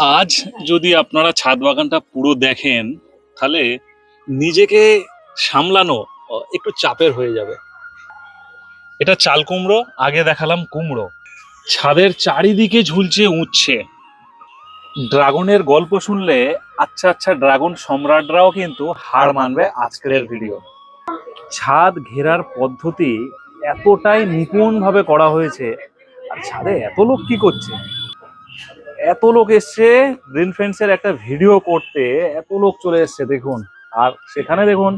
আজ যদি আপনারা ছাদ বাগানটা পুরো দেখেন, তাহলে নিজেকে সামলানো একটু চাপের হয়ে যাবে। এটা চাল কুমড়ো, আগে দেখালাম কুমড়ো। ছাদের চারিদিকে ঝুলছে উচ্ছে। ড্রাগনের গল্প শুনলে আচ্ছা আচ্ছা ড্রাগন সম্রাটরাও কিন্তু হার মানবে আজকের ভিডিও। ছাদ ঘেরার পদ্ধতি এতটাই নিপুণভাবে করা হয়েছে, আর ছাদে এত লোক কি করছে? এত লোক এসছে গ্রিন ফ্রেন্ডসের একটা ভিডিও করতে এত লোক চলে এসছে, দেখুন। আর সেখানে দেখুন,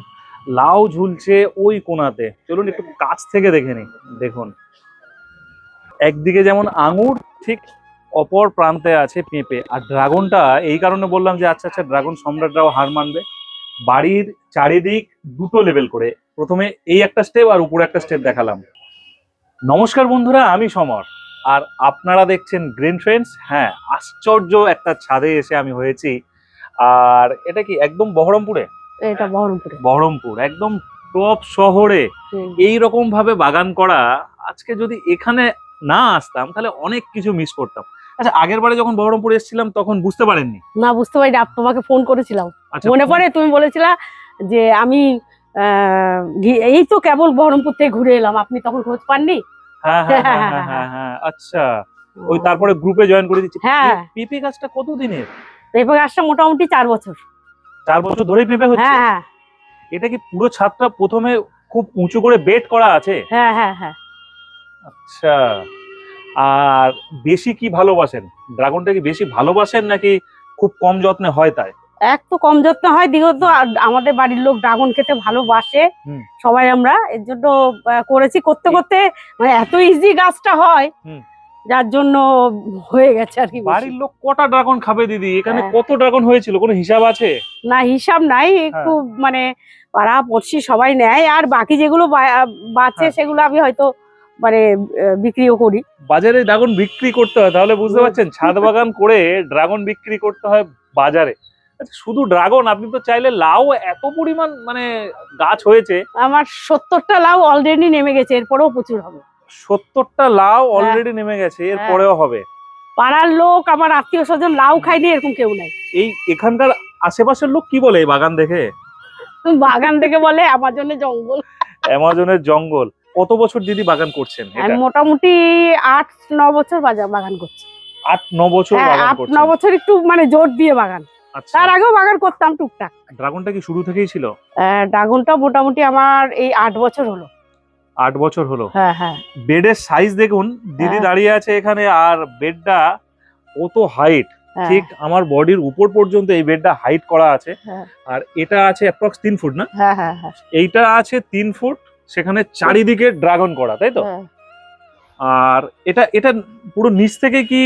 লাউ ঝুলছে ওই কোণাতে চলুন একটু কাছ থেকে দেখে নিই, দেখুন। একদিকে যেমন আঙুর, ঠিক অপর প্রান্তে আছে পেঁপে। আর ড্রাগনটা এই কারণে বললাম যে আচ্ছা আচ্ছা ড্রাগন সম্রাটরাও হার মানবে। বাড়ির চারিদিক দুটো লেভেল করে। প্রথমে এই একটা স্টেপ আর উপরে একটা স্টেপ দেখালাম। নমস্কার বন্ধুরা, আমি সমর। আর আপনারা দেখছেন গ্রিন ফ্রেন্ডস হ্যাঁ আশ্চর্য একটা ছাদে এসে আমি হয়েছি। আর এটা কি একদম বহরমপুরে? এটা বহরমপুরে। বহরমপুর একদম টপ শহরে। এই রকম ভাবে বাগান করা আজকে যদি এখানে না আসতাম তাহলে অনেক কিছু মিস করতাম। আচ্ছা আগের বারে যখন বহরমপুর এসেছিলাম তখন বুঝতে পারেননি? না বুঝতে পারি না, তোমাকে ফোন করেছিলাম। আচ্ছা মনে পড়ে তুমি বলেছিলা যে আমি আহ, এই তো কেবল বহরমপুর থেকে ঘুরে এলাম। আপনি তখন খোঁজ পাননি? হ্যাঁ হ্যাঁ হ্যাঁ হ্যাঁ, হ্যাঁ হ্যাঁ আচ্ছা। ওই তারপরে গ্রুপে জয়েন করে দিচ্ছি হ্যাঁ। পেঁপে গাছটা কতদিনের? পেঁপে গাছটা মোটামুটি চার বছর। চার বছর ধরেই পেঁপে হচ্ছে? হ্যাঁ হ্যাঁ। এটা কি পুরো ছাদটা প্রথমে খুব উঁচু করে বেড করা আছে? হ্যাঁ হ্যাঁ হ্যাঁ। আচ্ছা। আর বেশি কি ভালোবাসেন? ড্রাগনটা কি বেশি ভালোবাসেন নাকি খুব কম যত্নে হয় তাই? এক তো কম যত্ন হয় দ্বিতীয়ত আমাদের বাড়ির লোক ড্রাগন খেতে ভালোবাসে। সবাই আমরা এর জন্য করেছি করতে করতে মানে এত ইজি গাছটা হয় যার জন্য হয়ে গেছে আর কি বাড়ির লোক কটা ড্রাগন খাবে দিদি? এখানে হ্যাঁ। কত ড্রাগন হয়েছিল? কোনো হিসাব আছে? না হিসাব নাই একটু মানে পাড়া পড়শি সবাই নেয় আর বাকি যেগুলো বাঁচে হ্যাঁ। সেগুলো আমি হয়তো মানে বিক্রিও করি। বাজারে ড্রাগন বিক্রি করতে হয় তাহলে বুঝতে পারছেন ছাদ বাগান করে ড্রাগন বিক্রি করতে হয় বাজারে। শুধু ড্রাগন আপনি তো চাইলে লাউ এত পরিমাণ মানে গাছ হয়েছে। আমার সত্তরটা লাউ অলরেডি নেমে গেছে এরপরেও প্রচুর হবে। সত্তরটা লাউ অলরেডি নেমে গেছে এর হ্যাঁ। হবে। পাড়ার লোক আমার আত্মীয় স্বজন লাউ খায়নি এরকম কেউ নাই। এই এখানকার আশেপাশের লোক কি বলে এই বাগান দেখে? বাগান দেখে বলে আমার জন্য জঙ্গল। অ্যামাজনের জঙ্গল। কত বছর দিদি বাগান করছেন এটা? মোটামুটি আট ন বছর বাগান করছি। আট ন বছর হ্যাঁ আট ন বছর একটু মানে জোর দিয়ে বাগান। তার আগেও বাগান করতাম টুকটাক। ড্রাগনটা কি শুরু থেকেই ছিল? ড্রাগনটা মোটামুটি আমার এই আট বছর হলো। আট বছর হলো। হ্যাঁ হ্যাঁ। বেডের সাইজ দেখুন দিদি হ্যাঁ। দাঁড়িয়ে আছে এখানে আর বেডটা কত হাইট হ্যাঁ, ঠিক আমার বডির উপর পর্যন্ত এই বেডটা হাইট করা আছে। হ্যাঁ। আর এটা আছে অ্যাপ্রক্স তিন ফুট না? হ্যাঁ হ্যাঁ হ্যাঁ। এইটা আছে তিন ফুট সেখানে চারিদিকে ড্রাগন করা তাই তো। আর এটা এটা পুরো নিচ থেকে কি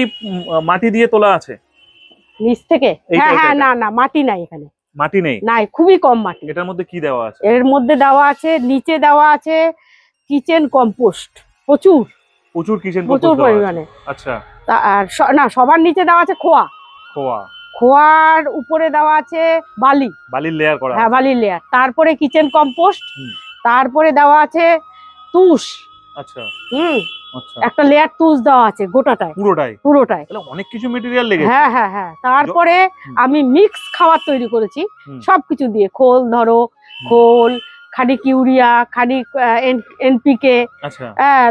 মাটি দিয়ে তোলা আছে? নিচ থেকে? হ্যাঁ হ্যাঁ না না মাটি নাই এখানে। মাটি নেই? নাই খুবই কম মাটি। এটার মধ্যে কি দেওয়া আছে? এর মধ্যে দেওয়া আছে নিচে দেওয়া আছে কিচেন কম্পোস্ট প্রচুর। প্রচুর কিচেন প্রচুর পরিমাণে। আচ্ছা। তা- আর না সবার নিচে দেওয়া আছে খোয়া। খোয়া। খোয়ার উপরে দেওয়া আছে বালি। বালির লেয়ার করা হ্যাঁ। বালির লেয়ার তারপরে কিচেন কম্পোস্ট তারপরে দেওয়া আছে তুষ। আচ্ছা। হুম। একটা লেয়ার তুষ দেওয়া আছে গোটাটায়। পুরোটাই পুরোটায়। অনেক কিছু মেটেরিয়াল লেগেছে। হ্যাঁ হ্যাঁ হ্যাঁ। তারপরে আমি মিক্স খাবার তৈরি করেছি। সবকিছু দিয়ে খোল ধরো খোল খানিক ইউরিয়া খানিক এনপিকে আচ্ছা।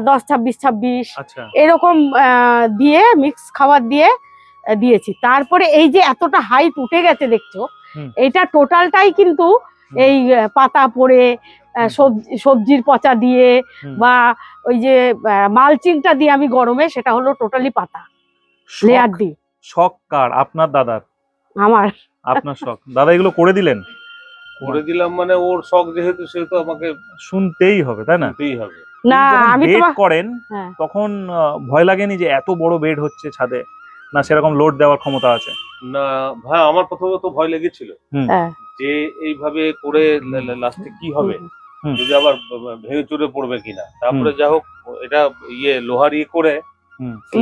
দশ ছাব্বিশ ছাব্বিশ। আচ্ছা। এরকম দিয়ে মিক্স খাবার দিয়ে দিয়েছি। তারপরে এই যে এতটা হাইট উঠে গেছে দেখছ এটা টোটালটাই কিন্তু এই পাতা পড়ে সবজির পচা দিয়ে বা ওই যে মালচিংটা দিয়ে আমি গরমে সেটা হলো টোটালি পাতা। লেয়ার শখ- শখ কার? আপনার দাদার? আমার। আপনার শখ। দাদা এগুলো করে দিলেন? করে দিলাম মানে ওর শখ যেহেতু সেহেতু আমাকে শুনতেই হবে তাই না? দিতেই হবে। না আমি বেড করেন হ্যাঁ। তখন ভয় লাগেনি যে এত বড় বেড হচ্ছে ছাদে? না সেরকম লোড দেওয়ার ক্ষমতা আছে? না ভাই আমার প্রথমত ভয় লেগেছিল হ্যাঁ। যে এইভাবে করে লাস্টে কি হবে। যদি আবার ভেঙে চুরে পড়বে কিনা। তারপরে যা হোক এটা ইয়ে লোহার ইয়ে করে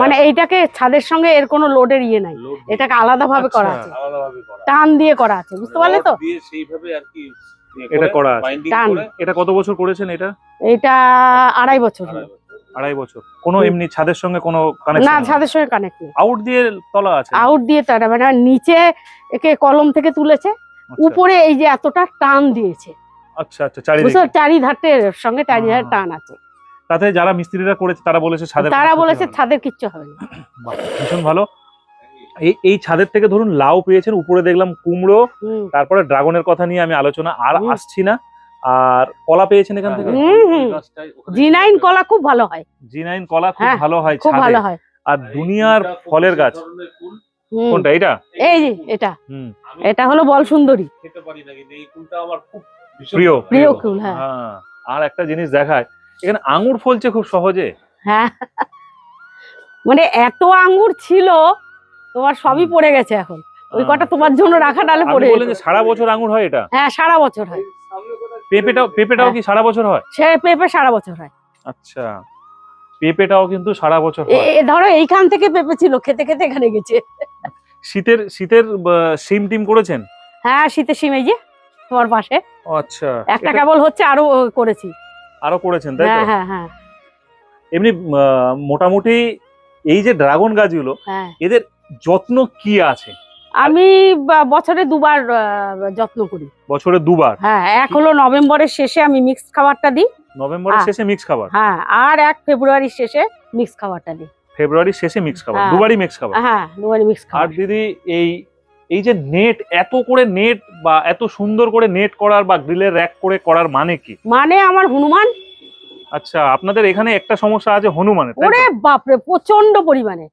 মানে এইটাকে ছাদের সঙ্গে এর কোনো লোডের ইয়ে নাই। এটাকে আলাদা ভাবে করা আচ্ছা। আছে। টান দিয়ে করা আছে বুঝতে পারলে তো? সেইভাবে আর কি ইয়ে এটা করা আছে। টান। এটা কত বছর করেছেন এটা? এটা আড়াই বছর। আড়াই বছর। কোনো এমনি ছাদের সঙ্গে কোনো না ছাদের সঙ্গে কানেক্ট নেই। আউট দিয়ে তলা আছে? আউট দিয়ে তারা মানে নিচে একে কলম থেকে তুলেছে আচ্ছা, উপরে এই যে এতটা টান দিয়েছে। আচ্ছা আচ্ছা চারিদিকে। বুঝছ চারিধারের সঙ্গে চারিধারে আহ। টান আছে। তাতে যারা মিস্ত্রিরা করেছে তারা বলেছে ছাদের তারা বলেছে ছাদের কিচ্ছু হবে না। ভীষণ ভালো। এই এই ছাদের থেকে ধরুন লাউ পেয়েছেন উপরে দেখলাম কুমড়ো তারপরে ড্রাগনের কথা নিয়ে আমি আলোচনা আর আসছি না। আর কলা পেয়েছেন এখান থেকে? হুম, হুম। জি কলা খুব ভালো হয়। জিনাইন কলা খুব হ্যাঁ, ভালো হয় খুব ভালো হয়। আর দুনিয়ার ফলের গাছ। কোনটা এটা এই এটা। হুম। এটা হলো বল সুন্দরী খেতে পারি না কিন্তু এই ফুলটা আমার খুব প্রিয় প্রিয়। ফুল হ্যাঁ। হ্যাঁ আর একটা জিনিস দেখায় এখানে আঙুর ফলছে খুব সহজে। হ্যাঁ। মানে এত আঙ্গুর ছিল তোমার সবই। পড়ে গেছে এখন। ওই হ্যাঁ। কটা তোমার জন্য রাখা ডালে পড়ে বললেন যে সারা বছর আঙুর হয় এটা? হ্যাঁ সারা বছর হয়। পেঁপেটাও পেঁপেটাও। কি সারা বছর হয়? সে পেঁপে সারা বছর হয়। আচ্ছা পেঁপেটাও কিন্তু সারা বছর হয়। এ ধরো এইখান থেকে পেঁপে ছিল খেতে খেতে এখানে গেছে। শীতের শীতের সিম টিম করেছেন? হ্যাঁ শীতের সিম এই যে তোমার পাশে। আচ্ছা। একটা কেবল হচ্ছে আরও করেছি। আরও করেছেন তাই হ্যাঁ তো? হ্যাঁ হ্যাঁ এমনি মোটামুটি এই যে ড্রাগন গাছগুলো হ্যাঁ। এদের যত্ন কি আছে? আমি বছরে দুবার যত্ন করি। বছরে দুবার? হ্যাঁ এক হলো নভেম্বরের শেষে আমি মিক্স খাবারটা দিই। নভেম্বরের হ্যাঁ। শেষে মিক্স খাবার? হ্যাঁ আর এক ফেব্রুয়ারির শেষে মিক্স খাবারটা দিই। ফেব্রুয়ারির শেষে মিক্স খাবার হ্যাঁ। দুবারই মিক্স খাবার? হ্যাঁ দুবারই মিক্স খাবার আর খাবার। দিদি এই এই যে নেট এত করে নেট বা এত সুন্দর করে নেট করার বা গ্রিলের র্যাক করে করার মানে কি? মানে আমার হনুমান? আচ্ছা আপনাদের এখানে একটা সমস্যা আছে হনুমানের? ওরে বাপরে প্রচণ্ড পরিমাণে।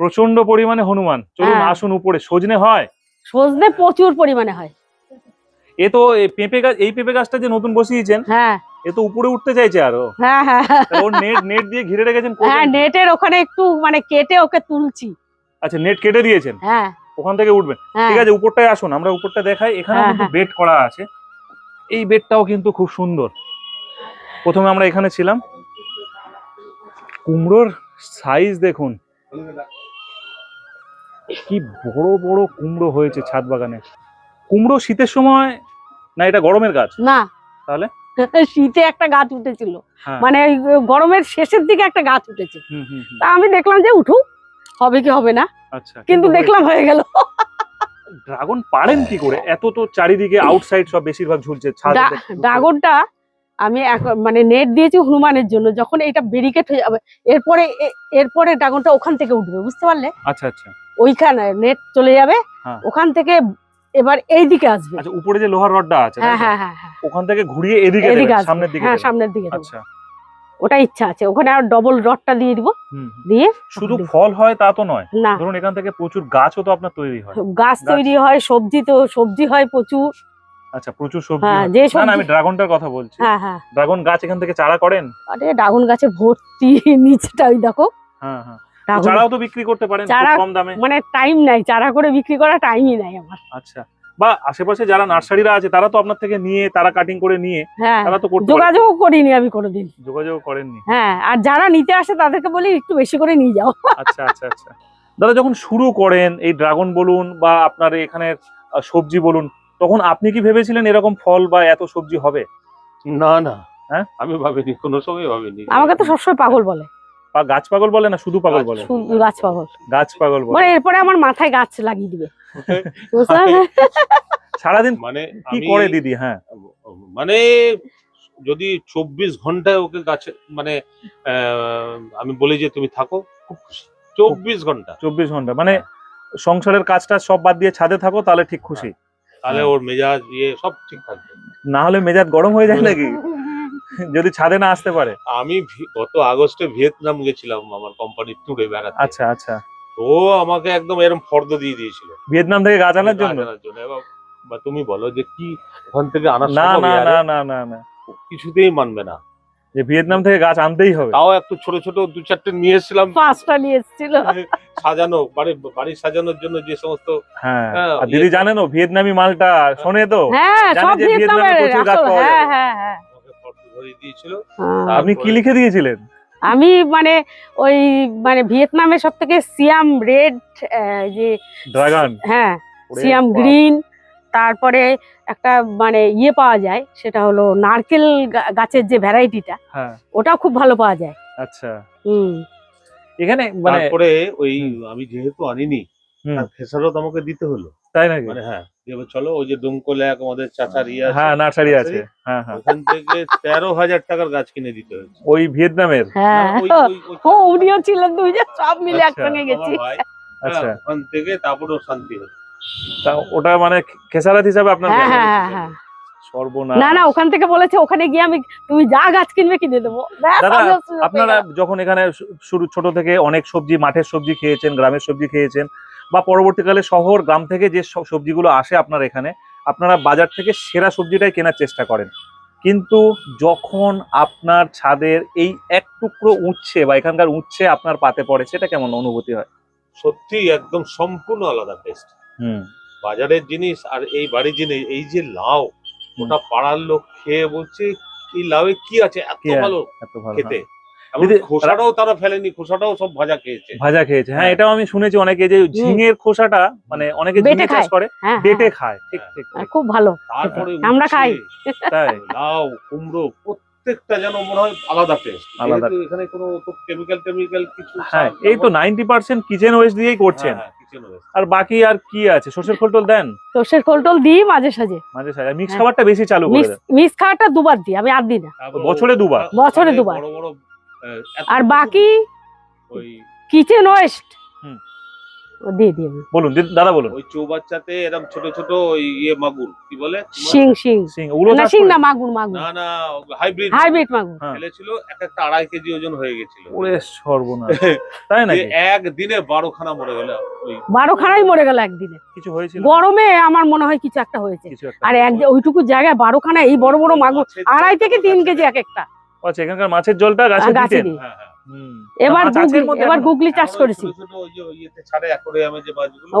প্রচণ্ড পরিমাণে হনুমান চলুন হ্যাঁ। আসুন উপরে সজনে হয়? সজনে প্রচুর পরিমাণে হয়। এ তো এই পেঁপে গাছ এই পেঁপে গাছটা যে নতুন বসিয়েছেন হ্যাঁ। এ তো উপরে উঠতে চাইছে আরও। হ্যাঁ হ্যাঁ। ওর নেট নেট দিয়ে ঘিরে রেখেছেন হ্যাঁ নেটের ওখানে একটু মানে কেটে ওকে তুলছি। আচ্ছা নেট কেটে দিয়েছেন? হ্যাঁ। ওখান থেকে উঠবেন। হ্যাঁ। ঠিক আছে উপরটায় আসুন আমরা উপরটা দেখাই। এখানে হ্যাঁ, কিন্তু হ্যাঁ। বেড করা আছে। এই বেডটাও কিন্তু খুব সুন্দর। প্রথমে আমরা এখানে ছিলাম। কুমড়োর সাইজ দেখুন। কি বড় বড় কুমড়ো হয়েছে ছাদ বাগানে। কুমড়ো শীতের সময় না এটা গরমের গাছ? না। তাহলে? শীতে একটা গাছ উঠেছিল। মানে গরমের শেষের দিকে একটা গাছ উঠেছে। তা আমি দেখলাম যে উঠুক। হবে কি হবে না? আচ্ছা কিন্তু দেখলাম হয়ে গেল। ড্রাগন পারেন কি করে? এত তো চারিদিকে আউটসাইড সব বেশিরভাগ ঝুলছে ড্রাগনটা আমি মানে নেট দিয়েছি হনুমানের জন্য যখন এটা ব্যারিকেড হয়ে যাবে এরপরে এরপরে ড্রাগনটা ওখান থেকে উঠবে বুঝতে পারলে? আচ্ছা আচ্ছা। ওইখানে নেট চলে যাবে হ্যাঁ। ওখান থেকে এবার এই দিকে আসবে। আচ্ছা উপরে যে লোহার রডটা আছে হ্যাঁ হ্যাঁ হ্যাঁ হ্যাঁ। ওখান থেকে ঘুরিয়ে এদিকে সামনের দিকে হ্যাঁ সামনের দিকে আচ্ছা। ওটা ইচ্ছা আছে। ওখানে আর ডবল রডটা দিয়ে দিব। দিয়ে শুধু ফল হয় তা তো নয়। না। ধরুন এখান থেকে প্রচুর গাছও তো আপনার তৈরি হয়। গাছ। তৈরি হয় সবজি তো সবজি হয় প্রচুর। আচ্ছা প্রচুর সবজি হ্যাঁ যে না আমি ড্রাগনটার কথা বলছি। হ্যাঁ হ্যাঁ। ড্রাগন গাছ এখান থেকে চারা করেন? আরে ড্রাগন গাছে ভর্তি নিচটা ওই দেখো। হ্যাঁ হ্যাঁ। চারাও তো বিক্রি করতে পারেন কম দামে। মানে টাইম নাই। চারা করে বিক্রি করা টাইমই নাই আমার। আচ্ছা। বা আশেপাশে যারা নার্সারিরা আছে তারা তো আপনার থেকে নিয়ে তারা কাটিং করে নিয়ে হ্যাঁ তারা তো করতে যোগাযোগ করিনি আমি কোনোদিন। যোগাযোগ করেননি। হ্যাঁ আর যারা নিতে আসে তাদেরকে বলি একটু বেশি করে নিয়ে যাও। আচ্ছা আচ্ছা আচ্ছা। দাদা যখন শুরু করেন এই ড্রাগন বলুন বা আপনার এখানের আহ, সবজি বলুন তখন আপনি কি ভেবেছিলেন এরকম ফল বা এত সবজি হবে? না না। হ্যাঁ? আমি ভাবিনি কোনো সময় ভাবিনি। আমাকে তো সবসময় পাগল বলে। বা গাছ পাগল বলে না শুধু পাগল বলে? গাছ পাগল। গাছ পাগল বলে। মানে এরপরে আমার মাথায় গাছ লাগিয়ে দিবে। সারাদিন মানে কি করে দিদি হ্যাঁ? মানে যদি চব্বিশ ঘন্টায় ওকে গাছে মানে আহ, আমি বলি যে তুমি থাকো খুব খুশি। চব্বিশ ঘণ্টা। চব্বিশ ঘণ্টা মানে সংসারের কাজটা সব বাদ দিয়ে ছাদে থাকো তাহলে ঠিক খুশি। তাহলে হ্যাঁ। ওর মেজাজ ইয়ে সব ঠিক থাকবে। না হলে মেজাজ গরম হয়ে যায় নাকি? যদি ছাদে না আসতে পারে। আমি গত আগস্টে ভিয়েতনাম গেছিলাম আমার কোম্পানির ট্যুরে বেড়াতে। আচ্ছা আচ্ছা। ও আমাকে একদম এরকম ফর্দ দিয়ে দিয়েছিল। ভিয়েতনাম থেকে গাছ আনার জন্য? বা তুমি বলো যে কি ওখান থেকে আনার না না না না না না। কিছুতেই মানবে না। যে ভিয়েতনাম থেকে গাছ আনতেই হবে। তাও একটু ছোট ছোট দু চারটে নিয়ে এসেছিলাম। পাঁচটা নিয়ে এসেছিল। সাজানো বাড়ি বাড়ি সাজানোর জন্য যে সমস্ত হ্যাঁ। হ্যাঁ, দিদি ইয়ে- জানেন ভিয়েতনামি মালটা শোনে তো? হ্যাঁ সব যে ভিয়েতনামে ভিয়েতনামের প্রচুর গাছ পাওয়া হ্যাঁ যায়। হ্যাঁ হ্যাঁ। দিয়েছিল। হ্যাঁ। আপনি কি লিখে দিয়েছিলেন? আমি মানে ওই মানে ভিয়েতনামের সব থেকে সিয়াম রেড যে ড্রাগন। হ্যাঁ সিয়াম গ্রিন তারপরে একটা মানে ইয়ে পাওয়া যায় সেটা হলো নারকেল গা- গাছের যে ভ্যারাইটিটা হ্যাঁ। ওটাও খুব ভালো পাওয়া যায়। আচ্ছা। হুম। এখানে মানে তারপরে ওই আমি যেহেতু আনিনি তার খেসারত আমাকে দিতে হলো। তাই নাকি? মানে হ্যাঁ এবার চলো ওই যে ডোমকলে এক আমাদের চাচার ইয়ে হ্যাঁ নার্সারি আছে হ্যাঁ হ্যাঁ। ওখান থেকে তেরো হাজার টাকার গাছ কিনে দিতে হয়েছে। ওই ভিয়েতনামের? হ্যাঁ ও উনিও ছিলেন দুইজন সব মিলে আচ্ছা, একসঙ্গে গেছি। আচ্ছা। হ্যাঁ, ওখান থেকে তারপরেও শান্তি হলো তা ওটা মানে খেসারাত হিসাবে আপনার হ্যাঁ হ্যাঁ হ্যাঁ হ্যাঁ। সর্বনাশ। না না ওখান থেকে বলেছে ওখানে গিয়ে আমি তুমি যা গাছ কিনবে কিনে দেবো। আপনারা যখন এখানে শুরু ছোট থেকে অনেক সবজি মাঠের সবজি খেয়েছেন গ্রামের সবজি খেয়েছেন বা পরবর্তীকালে শহর গ্রাম থেকে যে সবজিগুলো আসে আপনার এখানে আপনারা বাজার থেকে সেরা সবজিটাই কেনার চেষ্টা করেন। কিন্তু যখন আপনার ছাদের এই এক টুকরো উচ্ছে বা এখানকার উচ্ছে আপনার পাতে পড়ে সেটা কেমন অনুভূতি হয়? সত্যি একদম সম্পূর্ণ আলাদা টেস্ট হুম। বাজারের জিনিস আর এই বাড়ির জিনিস এই যে লাউ ওটা পাড়ার লোক খেয়ে বলছে এই লাউয়ে কি আছে? এত ভালো খেতে। খোসাটাও তারা ফেলেনি খোসাটাও সব ভাজা খেয়েছে ভাজা খেয়েছে হ্যাঁ। এটাও আমি শুনেছি অনেকে যে ঝিঙের খোসাটা মানে অনেকে ঝিঙে চাষ করে হ্যাঁ বেটে হ্যাঁ, খায় ঠিক। ঠিক আর খুব ভালো তারপরে আমরা খাই। তাই লাউ কুমড়ো প্রত্যেকটা যেন মনে হয় আলাদা টেস্ট আলাদা। এখানে কোনো কেমিক্যাল টেমিক্যাল কিছু হ্যাঁ এই তো ব্যবহার- নাইনটি পার্সেন্ট কিচেন ওয়েস্ট দিয়েই করছেন হ্যাঁ। আর বাকি আর কি আছে সর্ষের খোল টোল দেন সর্ষের খোল টোল দিই মাঝে সাঝে মাঝে সাঝে মিক্স। খাবারটা বেশি চালু করে মিক্স খাবারটা দুবার দিই আমি আর দিই না বছরে দুবার? বছরে দুবার। বড় বড় আর বাকি ওই কিচেন ওয়েস্ট দিয়ে আমি বলুন। দাদা বলুন। ওই চৌবাচ্চাতে এরকম ছোট ছোট ওই ইয়ে মাগুর কি বলে? শিং শিং। সিং ওগুলো না শিং না মাগুর মাগুর। না না হাইব্রিড হাইব্রিড মাগুর। হ্যাঁ। ফেলেছিল একটা আড়াই কেজি ওজন হয়ে গেছিল। ওরে সর্বনাশ। তাই নাকি? একদিনে বারো খানা মরে গেল ওই। বারো খানাই মরে গেল একদিনে। কিছু হয়েছিল? গরমে আমার মনে হয় কিছু একটা হয়েছে। আর এক ওইটুকু জায়গায় বারো খানা এই বড় বড় মাগুর আড়াই থেকে তিন কেজি এক একটা। আচ্ছা এখানকার মাছের জলটা গাছে গাছে দিতেন হ্যাঁ, হ্যাঁ। এবার এবার গুগলি চাষ করেছি।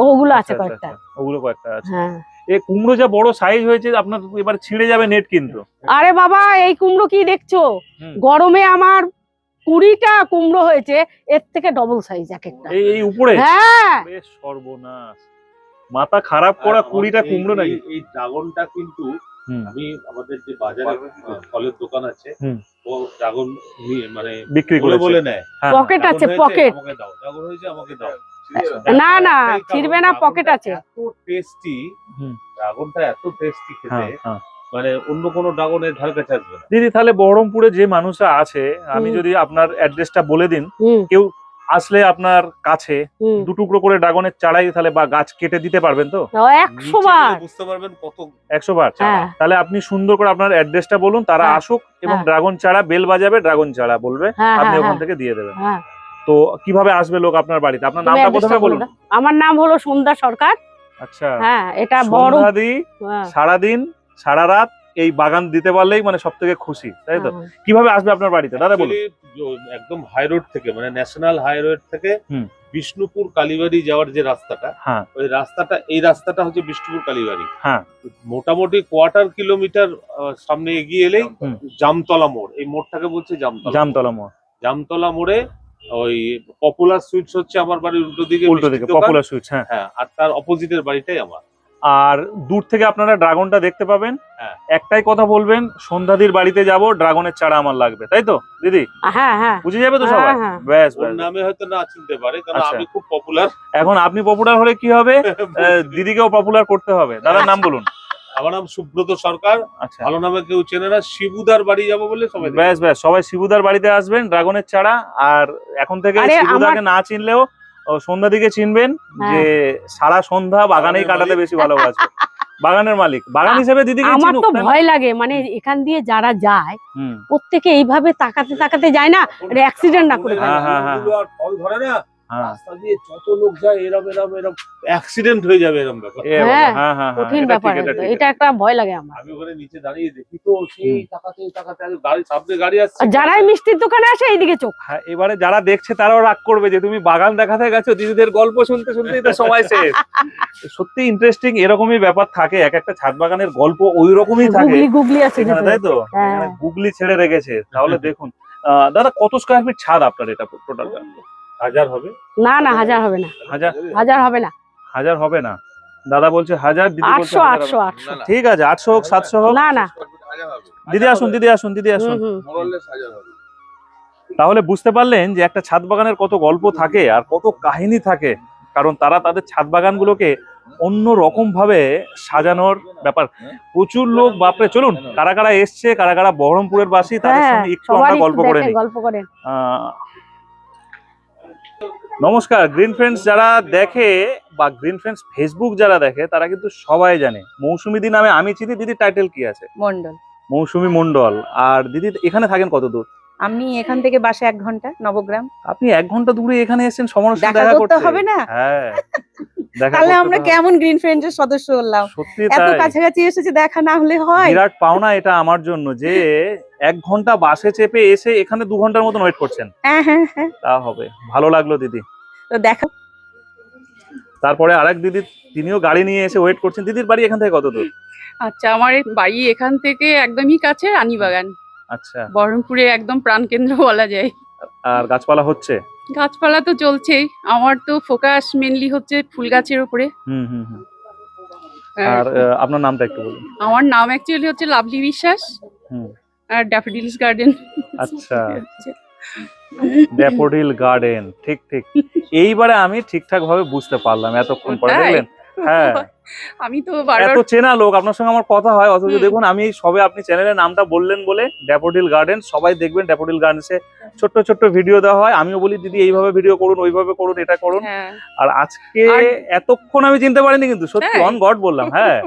ওগুলো আছে আচ্ছা, আচ্ছা, কয়েকটা। আচ্ছা। ওগুলো কয়েকটা আছে। হ্যাঁ। এ কুমড়ো যা বড় সাইজ হয়েছে আপনার এবার ছিঁড়ে যাবে নেট কিন্তু। আরে বাবা এই কুমড়ো কি দেখছ? গরমে আমার কুড়িটা কুমড়ো হয়েছে এর থেকে ডবল সাইজ এক একটা। এই এই উপরে? হ্যাঁ। বেশ সর্বনাশ। মাথা খারাপ করা কুড়িটা কুমড়ো নাকি? এই- এই ড্রাগনটা কিন্তু। আমি আমাদের যে বাজারে ফলের দোকান আছে ও ড্রাগন নিয়ে মানে বিক্রি করে বলে নেয়। হ্যাঁ, পকেট আছে পকেট। আমাকে দাও। ড্রাগন হয়েছে আমাকে দাও। না না ছিড়বে না পকেট আছে। এত টেস্টি হুম। ড্রাগনটা এত টেস্টি খেতে। হ্যাঁ, হ্যাঁ। মানে অন্য কোনো ড্রাগনের ধার কাছে আসবে না। দিদি তাহলে বহরমপুরে যে মানুষরা আছে আমি যদি আপনার অ্যাড্রেসটা বলে দিন হুম। আসলে আপনার কাছে দু টুকরো করে ড্রাগনের চারাই তাহলে বা গাছ কেটে দিতে পারবেন তো? একশো বার। বুঝতে পারবেন কত একশো বার হ্যাঁ। তাহলে আপনি সুন্দর করে আপনার অ্যাড্রেসটা বলুন তারা হ্যাঁ, আসুক এবং হ্যাঁ। ড্রাগন চারা বেল বাজাবে ড্রাগন চারা বলবে। আপনি ওখান থেকে দিয়ে দেবেন। হ্যাঁ। তো কীভাবে আসবে লোক আপনার বাড়িতে? আপনার নামটা প্রথমে বলুন। আমার নাম হলো সন্ধ্যা সরকার। আচ্ছা। হ্যাঁ এটা বড়। সারাদিন সারা রাত এই বাগান দিতে পারলেই মানে সব থেকে খুশি তাই তো? হ্যাঁ। কীভাবে আসবে আপনার বাড়িতে? দাদা বলুন। একদম হাই রোড থেকে মানে ন্যাশনাল হাই রোড থেকে বিষ্ণুপুর কালীবাড়ি যাওয়ার যে রাস্তাটা হ্যাঁ। ওই রাস্তাটা এই রাস্তাটা হচ্ছে বিষ্ণুপুর কালীবাড়ি। হ্যাঁ। মোটামুটি কোয়ার্টার কিলোমিটার সামনে এগিয়ে এলেই জামতলা মোড়। এই মোড়টাকে বলছে জামতলা জামতলা মোড়। জামতলা মোড়ে ওই পপুলার সুইটস হচ্ছে আমার বাড়ির উল্টো দিকে উল্টো দিকে পপুলার সুইটস হ্যাঁ। হ্যাঁ আর তার অপোজিটের বাড়িটাই আমার। আর দূর থেকে আপনারা ড্রাগনটা দেখতে পাবেন। হ্যাঁ। একটাই কথা বলবেন সন্ধ্যাদির বাড়িতে যাব ড্রাগনের চারা আমার লাগবে তাই তো? দিদি? হ্যাঁ হ্যাঁ। বুঝে যাবে তো সবাই। ব্যাস ব্যাস। নামে হয়তো না চিনতে পারে কারণ আচ্ছা। আমি খুব পপুলার এখন আপনি পপুলার হলে কি হবে? দিদিকেও পপুলার করতে হবে। দাদার নাম বলুন। আমার নাম সুব্রত সরকার। আচ্ছা। ভালো নামে কেউ চেনে না শিবুদার বাড়ি যাব বলে সবাই ব্যাস ব্যাস। সবাই শিবুদার বাড়িতে আসবেন ড্রাগনের চারা আর এখন থেকে শিবুদাকে না চিনলেও সন্ধ্যা দিকে চিনবেন হ্যাঁ। যে সারা সন্ধ্যা বাগানেই কাটাতে বেশি ভালোবাসে বাগানের মালিক। বাগান হিসেবে দিদি আমার তো ভয় লাগে মানে এখান দিয়ে যারা যায় প্রত্যেকে এইভাবে তাকাতে তাকাতে যায় না এটা অ্যাক্সিডেন্ট না করে হ্যাঁ, হ্যাঁ, হ্যাঁ। ফল ধরে না হ্যাঁ রাস্তা দিয়ে যত লোক যায় এরম এরম এরম অ্যাক্সিডেন্ট হয়ে যাবে এরম ব্যাপার। হ্যাঁ, হ্যাঁ হ্যাঁ হ্যাঁ কঠিন ব্যাপার এটা একটা ভয় লাগে আমার। আমি ওখানে নিচে দাঁড়িয়ে দেখি তো সেই তাকাতে তাকাতে গাড়ি সামনে গাড়ি আসছে। যারাই মিষ্টির দোকানে আসে এইদিকে চোখ। হ্যাঁ এবারে যারা দেখছে তারাও রাগ করবে যে তুমি বাগান দেখাতে গেছো দিদিদের গল্প শুনতে শুনতেই তো সময় শেষ। সত্যি ইন্টারেস্টিং এরকমই ব্যাপার থাকে এক একটা ছাদ বাগানের গল্প ওই রকমই থাকে। গুগলি গুগলি আছে তাই তো? হ্যাঁ। গুগলি ছেড়ে রেখেছে তাহলে দেখুন। আহ, দাদা কত স্কোয়ার ফিট ছাদ আপনার এটা টোটালটা হাজার হবে? না না হাজার হবে না। হাজার? হাজার হবে না। হাজার হবে না। দাদা বলছে হাজার দিদি বলছে ঠিক আছে আটশো হোক সাতশো হোক। না না। দিদি আসুন দিদি আসুন দিদি আসুন। তাহলে বুঝতে পারলেন যে একটা ছাদ বাগানের কত গল্প থাকে আর কত কাহিনী থাকে কারণ তারা তাদের ছাদ বাগানগুলোকে অন্য রকম ভাবে সাজানোর ব্যাপার। প্রচুর লোক বাপরে চলুন কারা কারা এসছে কারা কারা বহরমপুরের বাসী তাদের হ্যাঁ সঙ্গে একটু আমরা গল্প করে নিই। আহ, নমস্কার গ্রিন ফ্রেন্ডস যারা দেখে বা গ্রিন ফ্রেন্ডস ফেসবুক যারা দেখে তারা কিন্তু সবাই জানে মৌসুমী দি নামে আমি চিনি দিদি টাইটেল কি আছে? মন্ডল মৌসুমী মন্ডল আর দিদি এখানে থাকেন কত দূর? আমি এখান থেকে বাসে এক ঘণ্টা নবগ্রাম। আপনি এক ঘণ্টা দূরে এখানে এসেছেন সমস্যা দেখা করতে। হবে না? হ্যাঁ। তাহলে আমরা কেমন গ্রিন ফ্রেন্ডস এর সদস্য হলাম? সত্যি এত কাছাকাছি এসেছে দেখা না হলে হয়। বিরাট পাওনা এটা আমার জন্য যে এক ঘণ্টা বাসে চেপে এসে এখানে দু ঘণ্টার মতন ওয়েট করছেন। হ্যাঁ হ্যাঁ হ্যাঁ। তা হবে। ভালো লাগল দিদি। তো দেখা তারপরে আরেক দিদি তিনিও গাড়ি নিয়ে এসে ওয়েট করছেন। দিদির বাড়ি এখান থেকে কত দূর? আচ্ছা আমার বাড়ি এখান থেকে একদমই কাছে রানীবাগান। আচ্ছা। বহরমপুরে একদম প্রাণকেন্দ্র বলা যায়। আর গাছপালা হচ্ছে? গাছপালা তো চলছেই আমার তো ফোকাস মেনলি হচ্ছে ফুল গাছের উপরে। হুম হুম হুম। আর আপনার নামটা একটু বলুন। আমার নাম অ্যাকচুয়ালি হচ্ছে লাভলি বিশ্বাস। হুম। আর ড্যাফোডিলস গার্ডেন আচ্ছা। ড্যাফোডিল গার্ডেন ঠিক ঠিক। এইবারে আমি ঠিকঠাক ভাবে বুঝতে পারলাম এতক্ষণ পরে? দেখলেন? হ্যাঁ। আমি তো বারবার এত চেনা লোক আপনার সঙ্গে আমার কথা হয় অথচ দেখুন আমি সবে আপনি চ্যানেলের নামটা বললেন বলে ড্যাফোডিল গার্ডেন সবাই দেখবেন ড্যাফোডিল গার্ডেন্সে ছোট্ট ছোট্ট ভিডিও দেওয়া হয়। আমিও বলি দিদি এইভাবে ভিডিও করুন ওইভাবে করুন এটা করুন। হ্যাঁ। আর আজকে এতক্ষণ আমি চিনতে পারিনি কিন্তু সত্যি অন গড বললাম হ্যাঁ।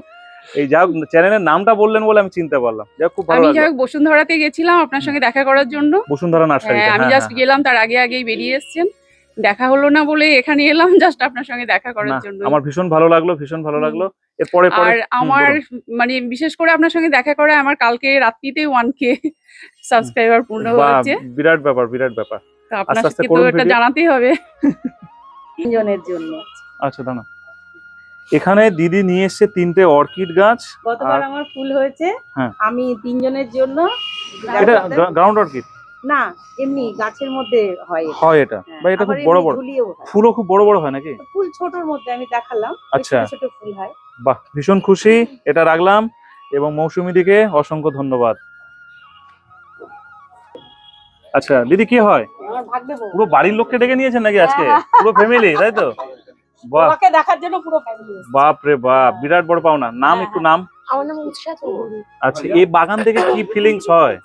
এই যা চ্যানেলের নামটা বললেন বলে আমি চিনতে পারলাম। যাই হোক, খুব ভালো আমি হোক বসুন্ধরাতে গেছিলাম আপনার সঙ্গে দেখা করার জন্য। বসুন্ধরা নার্সারি হ্যাঁ আমি জাস্ট গেলাম তার আগে আগেই বেরিয়ে এসেছেন। দেখা হলো না বলে এখানে এলাম জাস্ট আপনার সঙ্গে দেখা করার জন্য। আমার ভীষণ ভালো লাগল ভীষণ ভালো লাগল। এরপরে পরে আর আমার মানে বিশেষ করে আপনার সঙ্গে দেখা করে আমার কালকে রাত্রিতে ওয়ান কে সাবস্ক্রাইবার পূর্ণ হয়েছে। বিরাট ব্যাপার বিরাট ব্যাপার। তো আপনার সাথে তো এটা জানাতেই হবে। তিনজনের জন্য। আচ্ছা দাঁড়া এখানে দিদি নিয়ে এসেছে তিনটে অর্কিড গাছ। গতবার আমার ফুল হয়েছে। হ্যাঁ। আমি তিনজনের জন্য এটা গ্রাউন্ড অর্কিড? না এমনি গাছের মধ্যে হয় এটা। হয় এটা। হ্যাঁ, বা এটা খুব বড় বড়। ফুলও খুব বড় বড় হয় নাকি? ফুল ছোটর মধ্যে আমি দেখালাম আচ্ছা। ছোট ফুল হয়। বাহ ভীষণ খুশি এটা রাখলাম। এবং মৌসুমী দিকে অসংখ্য ধন্যবাদ। আচ্ছা দিদি কি হয়। পুরো বাড়ির লোককে ডেকে নিয়েছেন নাকি আজকে? পুরো ফ্যামিলি তাই তো? বাহ। তোমাকে দেখার জন্য পুরো ফ্যামিলি বাপ রে বাপ বিরাট বড় পাওনা। নাম হ্যাঁ, একটু নাম? আমার নাম উৎসাহ আচ্ছা এই বাগান থেকে কি ফিলিংস হয়?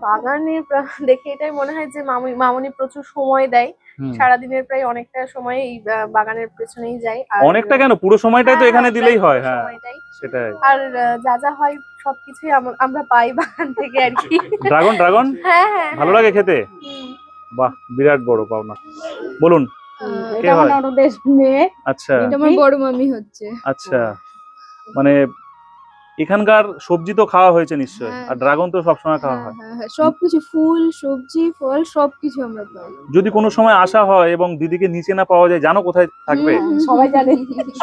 বাগানে দেখে এটাই মনে হয় যে মামুনি মামুনি প্রচুর সময় দেয়। সারাদিনের প্রায় অনেকটা সময় এই বাগানের পেছনেই যায়। অনেকটা কেন? পুরো সময়টাই তো হ্যাঁ, এখানে হ্যাঁ, দিলেই হয়। হ্যাঁ সেটাই। আর যা যা হয় সবকিছুই আমরা পাই বাগান থেকে আর কি। Dragon dragon? হ্যাঁ হ্যাঁ ভালো লাগে খেতে? বাহ বিরাট বড় পাওনা। বলুন কে এটা আমার হয়? মেয়ে। আচ্ছা। এটা আমার বড় মামি হচ্ছে। আচ্ছা। মানে এখানকার সবজি তো খাওয়া হয়েছে নিশ্চয়ই হ্যাঁ। আর ড্রাগন তো সবসময় খাওয়া হয় হ্যাঁ। হ্যাঁ সবকিছু ফুল সবজি ফল সবকিছু আমরা পাই। যদি কোনো সময় আসা হয় এবং দিদিকে নিচে না পাওয়া যায় জানো কোথায় থাকবে? সবাই জানে।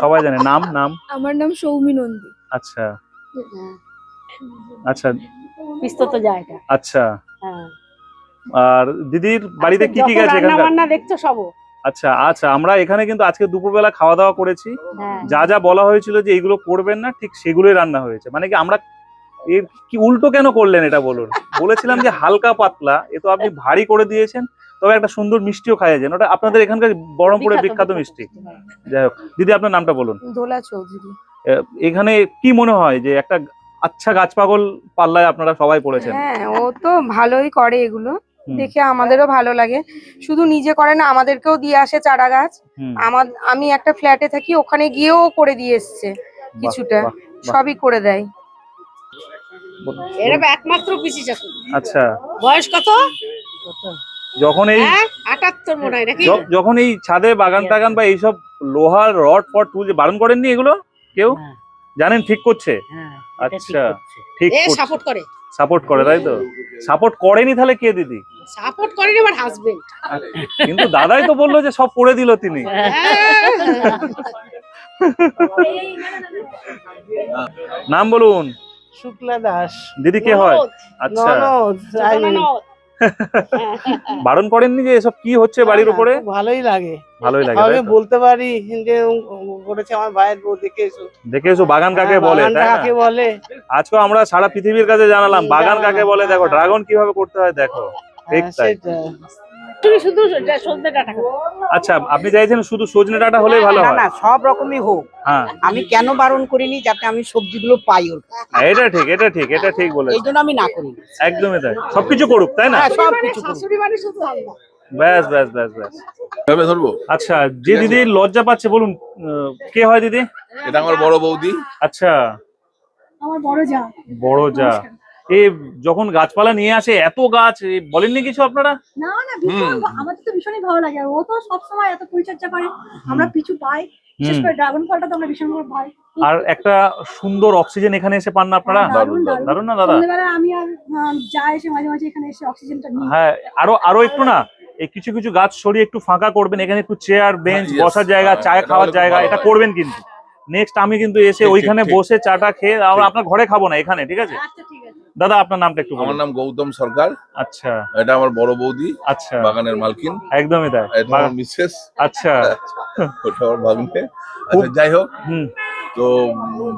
সবাই জানে। নাম নাম? আমার নাম সৌমি নন্দী। আচ্ছা। আচ্ছা। পিস্তত জায়গা। আচ্ছা। হ্যাঁ। আর দিদির বাড়িতে কি কি যত গেছে রান্না বান্না দেখছ সব। আচ্ছা আচ্ছা আমরা এখানে কিন্তু আজকে দুপুরবেলা খাওয়া দাওয়া করেছি। হ্যাঁ। যা যা বলা হয়েছিল যে এইগুলো করবেন না ঠিক সেগুলোই রান্না হয়েছে। মানে কি আমরা এর কি উল্টো কেন করলেন এটা বলুন? বলেছিলাম যে হালকা পাতলা এ তো আপনি ভারী করে দিয়েছেন তবে একটা সুন্দর মিষ্টিও খাইয়েছেন। ওটা আপনাদের এখানকার বহরমপুরের বিখ্যাত মিষ্টি। যাই হোক দিদি আপনার নামটা বলুন। দোলা চৌধুরী। এখানে কি মনে হয় যে একটা আচ্ছা গাছ পাগল পাল্লায় আপনারা সবাই পড়েছেন? হ্যাঁ ও তো ভালোই করে এগুলো। দেখে আমাদেরও ভালো লাগে। শুধু নিজে করে না আমাদেরকেও দিয়ে আসে চারা গাছ আমার আমি একটা ফ্ল্যাটে থাকি ওখানে গিয়েও করে দিয়ে এসছে কিছুটা। সবই করে দেয়। এরা একমাত্র পিসি চাকু আচ্ছা। বয়স কত? যখন এই হ্যাঁ আটাত্তর মনে হয় নাকি? যখন এই ছাদে বাগান টাগান বা এইসব লোহার রড ফট তুলছে বারণ করেননি এগুলো? কেউ? হ্যাঁ। জানেন ঠিক করছে? হ্যাঁ আচ্ছা ঠিক সাপোর্ট করে। সাপোর্ট করে তাই তো? সাপোর্ট করেনি তাহলে কে দিদি? সাপোর্ট করেনি আমার হাজবেন্ড কিন্তু দাদাই তো বলল যে সব করে দিল তিনি। নাম বলুন। শুক্লা দাস। দিদি কে হয়? আচ্ছা। বারণ করেননি যে এসব কি হচ্ছে বাড়ির উপরে? ভালোই লাগে। ভালোই লাগে আমি বলতে পারি যে করেছে আমার ভাইয়ের বউ দেখে এসো। দেখে এসো বাগান কাকে হ্যাঁ, বলে কাকে বলে? আজকে আমরা সারা পৃথিবীর কাছে জানালাম বাগান কাকে বলে দেখো। ড্রাগন কীভাবে করতে হয় দেখো। ঠিক হ্যাঁ, তাই। সেটা। শুধু শুধু সজনে ডাটা আচ্ছা আপনি চাইছেন শুধু সজনে ডাটা হলেই ভালো হয়? না সব রকমই হোক। হ্যাঁ। আমি কেন বারণ করিনি যাতে আমি সবজিগুলো পাই ওর এটা ঠিক এটা ঠিক এটা ঠিক এই বলেছেন আমি না করি একদমই তাই। সবকিছু করুক তাই না? হ্যাঁ সব কিছু করুক। ব্যাস ব্যাস ব্যাস ব্যাস। ধরবো? আচ্ছা যে দিদি লজ্জা পাচ্ছে বলুন কে হয় দিদি? এটা আমার বড় বৌদি। আচ্ছা। আমার বড় যা। বড় যা। এই যখন গাছপালা নিয়ে আসে এত গাছ এ, বলেননি কিছু আপনারা? না না ভীষণ আমাদের তো ভীষণই ভালো লাগে। ও তো সবসময় এত পরিচর্যা করে। আমরা পিছু পাই। বিশেষ করে ড্রাগন ফলটা তো আমরা ভীষণ করে পাই। আর একটা সুন্দর অক্সিজেন এখানে এসে পান না আপনারা? হ্যাঁ, দারুণ না দাদা? আমি আর আহ, যা এসে মাঝে মাঝে এখানে এসে অক্সিজেনটা নিই। হ্যাঁ আরও আরও একটু না এই কিছু কিছু গাছ সরিয়ে একটু ফাঁকা করবেন। এখানে একটু চেয়ার বেঞ্চ হ্যাঁ, বসার জায়গা হ্যাঁ, চা খাওয়ার জায়গা এটা করবেন কিন্তু। নেক্সট আমি কিন্তু এসে ওইখানে। বসে চাটা খেয়ে আপনার ঘরে খাব না এখানে ঠিক আছে? আচ্ছা ঠিক আছে দাদা আপনার নামটা একটু আমার নাম গৌতম সরকার। আচ্ছা। এটা আমার বড় বৌদি আচ্ছা। বাগানের মালকিন। একদমই তাই। এটা আমার মিসেস। আচ্ছা। ওটা আমার ভাগ্নে। আচ্ছা যাই হোক। হুম। তো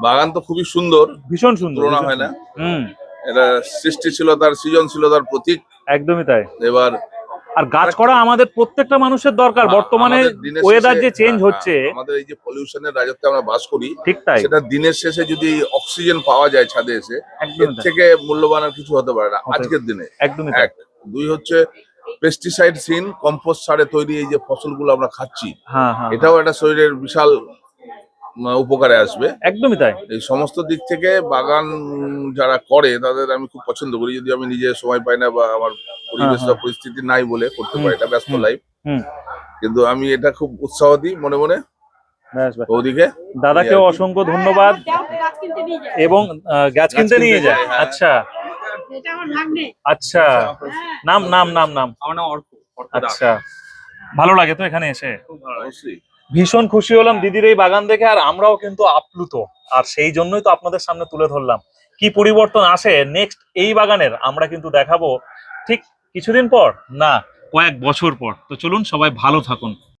বাগান তো খুবই সুন্দর। ভীষণ সুন্দর তুলনা হয় না। হুম। এটা সৃষ্টিশীলতার সৃজনশীলতার প্রতীক। একদমই তাই। এবার আর গাছ করা আমাদের প্রত্যেকটা মানুষের দরকার। বর্তমানে ওয়েদার যে চেঞ্জ হ্যাঁ, হচ্ছে। হ্যাঁ, আমাদের এই যে পলিউশনের রাজত্বে আমরা বাস করি ঠিক তাই। সেটা দিনের শেষে যদি অক্সিজেন পাওয়া যায় ছাদে এসে এর থেকে মূল্যবান আর কিছু হতে পারে না। আজকের দিনে। একদমই এক দুই হচ্ছে পেস্টিসাইড সিন কম্পোস্ট সারে তৈরি এই যে ফসলগুলো আমরা খাচ্ছি। হ্যাঁ এটাও একটা শরীরের বিশাল উপকারে আসবে। একদমই তাই। এই সমস্ত দিক থেকে বাগান যারা করে তাদের আমি খুব পছন্দ করি। যদি আমি নিজে সময় পাই না বা আমার পরিবেশ বা হ্যাঁ। পরিস্থিতি নাই বলে করতে পারি এটা ব্যস্ত লাইফ হুম। কিন্তু আমি এটা খুব উৎসাহ দিই মনে মনে। ব্যাস ব্যাস। ওদিকে দাদাকেও। অসংখ্য ধন্যবাদ। এবং আহ, গাছ কিনতে নিয়ে যায়। হ্যাঁ। আচ্ছা। এটা আমার ভাগ্নে আচ্ছা। নাম নাম নাম নাম। আমার নাম অর্ক আচ্ছা। ভালো লাগে তো এখানে এসে। ভীষণ খুশি হলাম দিদির এই বাগান দেখে আর আমরাও কিন্তু আপ্লুত। আর সেই জন্যই তো আপনাদের সামনে তুলে ধরলাম। কি পরিবর্তন আসে? নেক্সট এই বাগানের আমরা কিন্তু দেখাবো ঠিক কিছুদিন পর? না কয়েক বছর পর। তো চলুন সবাই ভালো থাকুন।